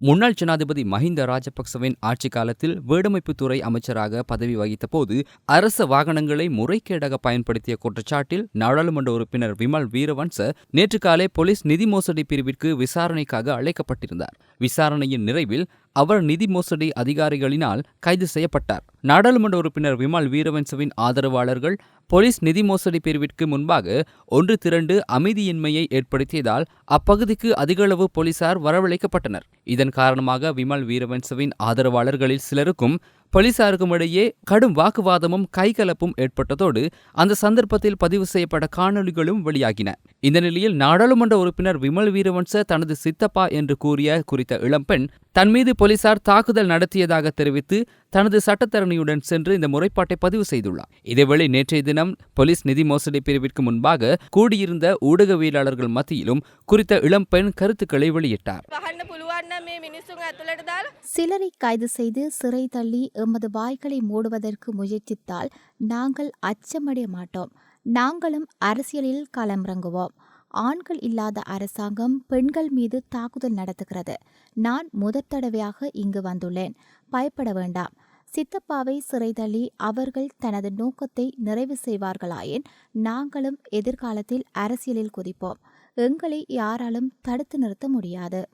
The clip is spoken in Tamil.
முன்னாள் ஜனாதிபதி மஹிந்த ராஜபக்சவின் ஆட்சி காலத்தில் வீடமைப்புத்துறை அமைச்சராக பதவி வகித்த போது அரச வாகனங்களை முறைகேடாக பயன்படுத்திய குற்றச்சாட்டில் நாடாளுமன்ற உறுப்பினர் விமல் வீரவன்ச நேற்று காலை போலீஸ் நிதி மோசடி பிரிவிற்கு விசாரணைக்காக அழைக்கப்பட்டிருந்தார். விசாரணையின் நிறைவில் அவர் நிதி மோசடி அதிகாரிகளினால் கைது செய்யப்பட்டார். நாடாளுமன்ற உறுப்பினர் விமல் வீரவன்சவின் ஆதரவாளர்கள் போலீஸ் நிதி மோசடி பிரிவிற்கு முன்பாக ஒன்று திரண்டு அமைதியின்மையை ஏற்படுத்தியதால் அப்பகுதிக்கு அதிகளவு போலீசார் வரவழைக்கப்பட்டனர். இதன் காரணமாக விமல் வீரவன்சவின் ஆதரவாளர்களில் சிலருக்கும் போலீசாருக்கும் இடையே கடும் வாக்குவாதமும் கைகலப்பும் ஏற்பட்டதோடு அந்த சந்தர்ப்பத்தில் பதிவு செய்யப்பட்ட காணொலிகளும் வெளியாகின. இந்த நிலையில் நாடாளுமன்ற உறுப்பினர் விமல் வீரவன்ச தனது சித்தப்பா என்று கூறிய குறித்த இளம்பெண் தன் மீது போலீசார் தாக்குதல் நடத்தியதாக தெரிவித்து தனது சட்டத்தரணியுடன் சென்று இந்த முறைப்பாட்டை பதிவு செய்துள்ளார். இதேவேளை நேற்றைய தினம் போலீஸ் நிதி மோசடி பிரிவிற்கு முன்பாக கூடியிருந்த ஊடகவியலாளர்கள் மத்தியிலும் குறித்த இளம்பெண் கருத்துக்களை வெளியிட்டார். சிலரை கைது செய்து சிறை தள்ளி எமது வாய்களை மூடுவதற்கு முயற்சித்தால் நாங்கள் அச்சமடைய மாட்டோம். நாங்களும் அரசியலில் களமிறங்குவோம். ஆண்கள் இல்லாத அரசாங்கம் பெண்கள் மீது தாக்குதல் நடத்துகிறது. நான் முதற் தடவையாக இங்கு வந்துள்ளேன். பயப்பட வேண்டாம். சித்தப்பாவை சிறை தள்ளி அவர்கள் தனது நோக்கத்தை நிறைவு செய்வார்களாயின் நாங்களும் எதிர்காலத்தில் அரசியலில் குதிப்போம். எங்களை யாராலும் தடுத்து நிறுத்த முடியாது.